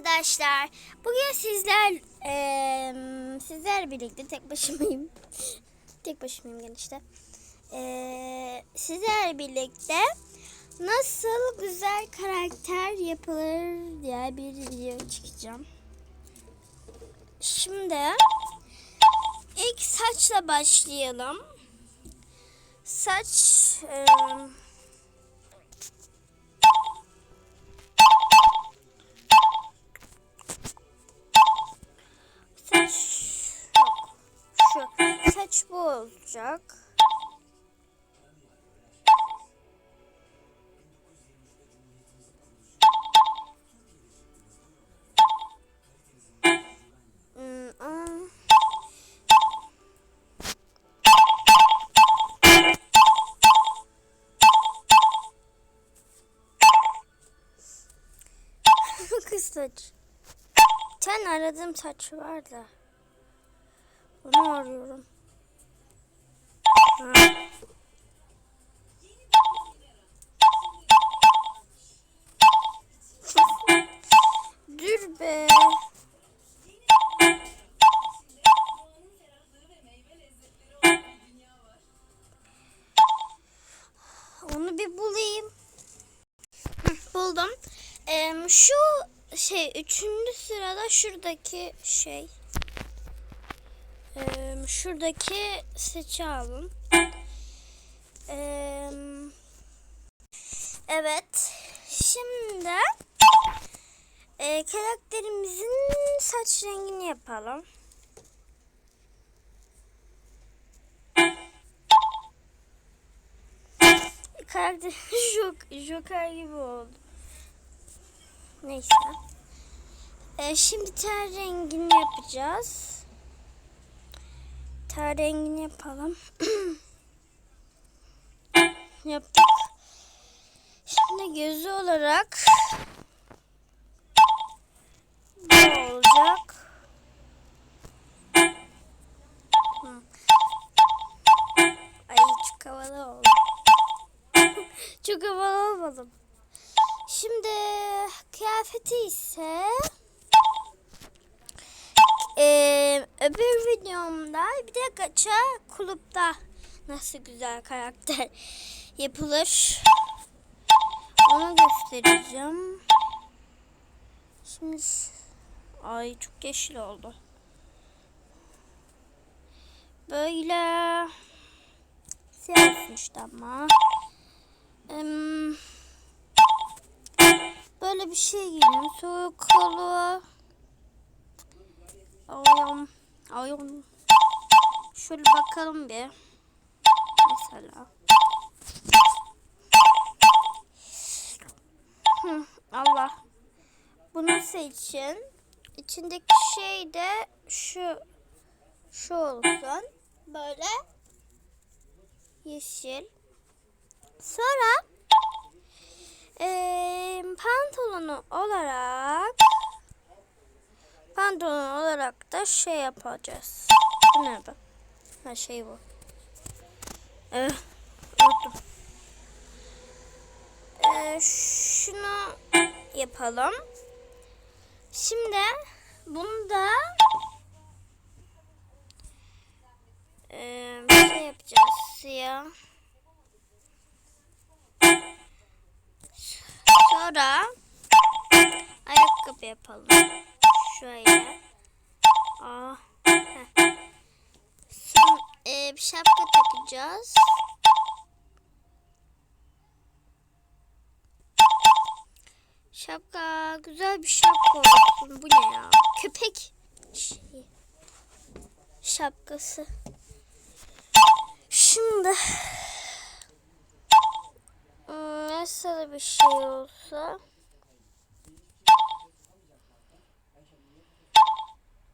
arkadaşlar. Bugün sizler eee sizler birlikte tek başımayım. tek başımayım gene. Eee sizler birlikte nasıl güzel karakter yapılır diye bir video çekeceğim. Şimdi ilk saçla başlayalım. Saç eee bu olacak. Hmm, aa. Kız saç. Tane aradığım saç var da. Onu arıyorum. Dur be. Onu bir bulayım. Buldum. Ee, şu şey üçüncü sırada şuradaki şey. Ee, şuradaki seçi alın. Ee, evet. Şimdi e, karakterimizin saç rengini yapalım. Karakter Jok Joker gibi oldu. Neyse. Ee, şimdi ten rengini yapacağız. Ten rengini yapalım. Yaptık. Şimdi gözü olarak bu olacak. Hı. Ay çok havalı oldu. çok havalı olmadım. Şimdi kıyafeti ise eee, öbür videomda bir de gacha kulüpte nasıl güzel karakter yapılır onu göstereceğim. Şimdi ay çok yeşil oldu. Böyle siyah ama. Em, Böyle bir şey giydim. Soğuk kolu. Ayağım. Ayağım. Şöyle bakalım bir. Mesela. Hı, Allah. Bunu seçin. İçindeki şey de şu şu olsun. Böyle yeşil. Sonra eee pantolonu olarak pantolon olarak da şey yapacağız. Bu ne bu? Ha şey bu. Evet. Unuttum. Ee, şunu yapalım. Şimdi bunu da bir şey yapacağız siyah. Sonra ayakkabı yapalım. Şöyle. Aa. heh. Son, ee, bir şapka takacağız. Şapka güzel bir şapka olsun. Bu ne ya? Köpek şeyi. Şapkası. Şimdi hmm, nasıl bir şey olsa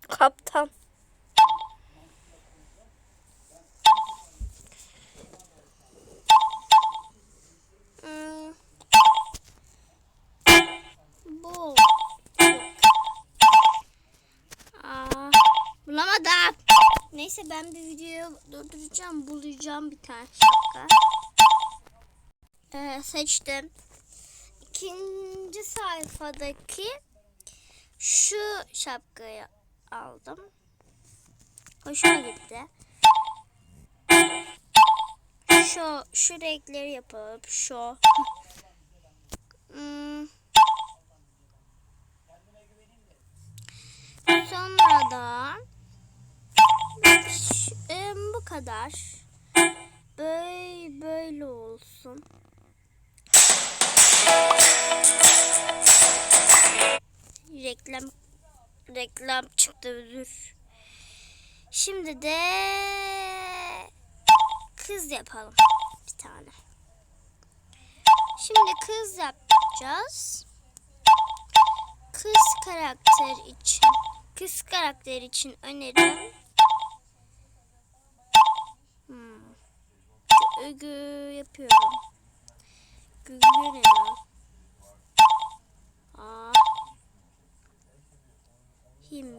kaptan. Bulamadım. Neyse ben bir videoyu durduracağım. Bulacağım bir tane şapka. Ee, seçtim. İkinci sayfadaki Şu şapkayı aldım. Hoşuma gitti. Şu, şu renkleri yapalım. Şu. Hmm. Sonradan Ş- em, bu kadar. Böyle böyle olsun. Reklam reklam çıktı özür. Şimdi de kız yapalım bir tane. Şimdi kız yapacağız. Kız karakter için kız karakter için önerim Hmm. Ögü yapıyorum. Gügü ne ya? Aa. Him.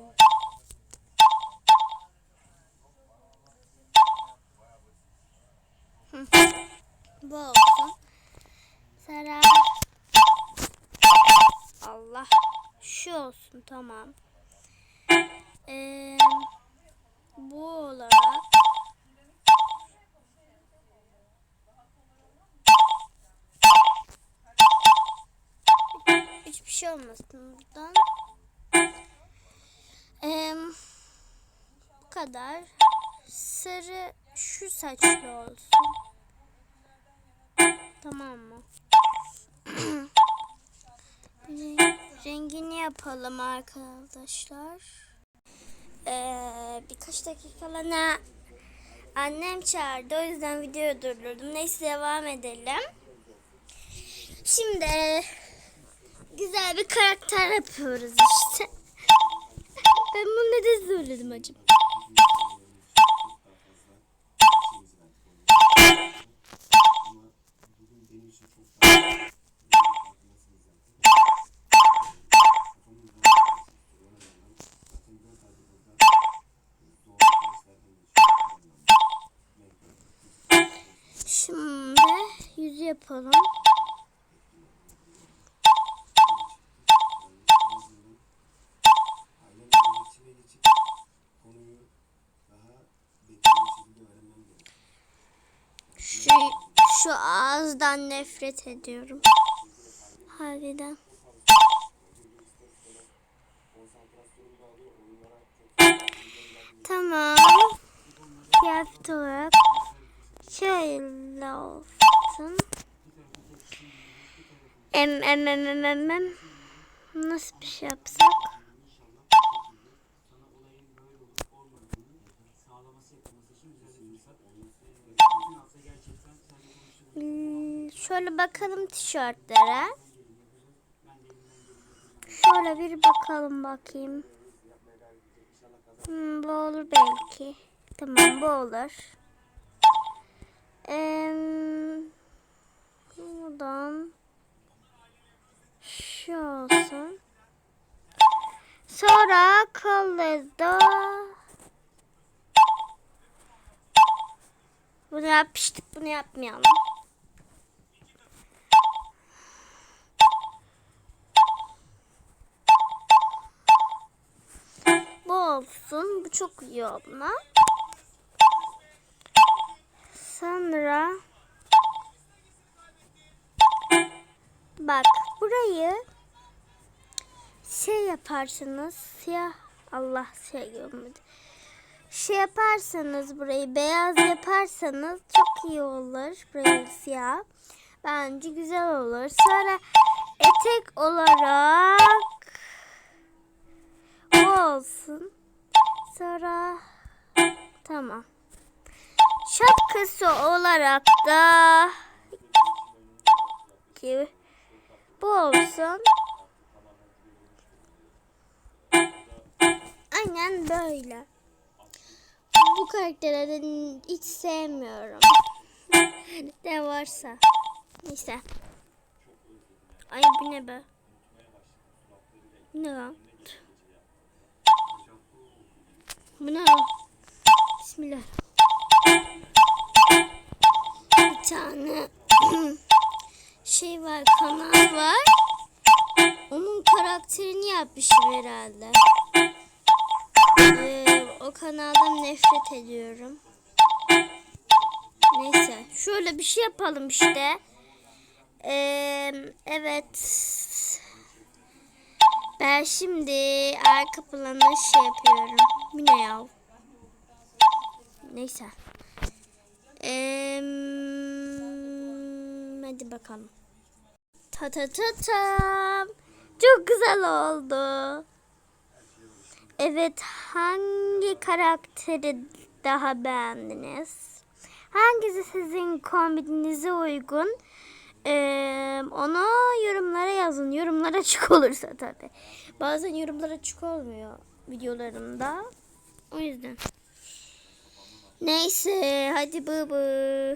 Hı. Bu olsun. Sara. Allah. Şu olsun tamam. Ee, bu olarak şey olmasın buradan. Ee, bu kadar. Sarı şu saçlı olsun. Tamam mı? Re- Rengini yapalım arkadaşlar. Ee, birkaç dakikalığına annem çağırdı. O yüzden videoyu durdurdum. Neyse devam edelim. Şimdi güzel bir karakter yapıyoruz işte. Ben bunu neden söyledim acaba? Şimdi yüzü yapalım. Şu, şu ağızdan nefret ediyorum. Harbiden. Tamam. Olarak şöyle olsun. Em em em em em. Nasıl bir şey yapsak? Hmm, Şöyle bakalım tişörtlere. Şöyle bir bakalım bakayım. Hmm, bu olur belki. Tamam bu olur. Em, buradan şu olsun. Sonra kollarda bunu yapmıştık bunu yapmayalım. Bu olsun. Bu çok iyi olma. Sonra bak burayı şey yaparsınız siyah Allah şey görmedi. Şey yaparsanız burayı beyaz yaparsanız çok iyi olur. Burayı siyah. Bence güzel olur. Sonra etek olarak olsun. Sonra tamam. Şapkası olarak da ki bu olsun. Aynen böyle. Bu karakterleri hiç sevmiyorum. ne varsa. Neyse. Ay bu ne be? Ne lan? Bu ne? Bismillah. Bir tane şey var, kanal var. Onun karakterini yapmışım herhalde. Ee, o kanaldan nefret ediyorum. Neyse. Şöyle bir şey yapalım işte. Ee, evet. Ben şimdi arka plana şey yapıyorum. Bu ne ya? Neyse. Ee, hadi bakalım. Ta ta ta tam. Çok güzel oldu. Evet, hangi karakteri daha beğendiniz? Hangisi sizin kombininize uygun? Ee, onu yorumlara yazın. Yorumlar açık olursa tabi. Bazen yorumlar açık olmuyor videolarımda. O yüzden. Neyse, hadi bı bı.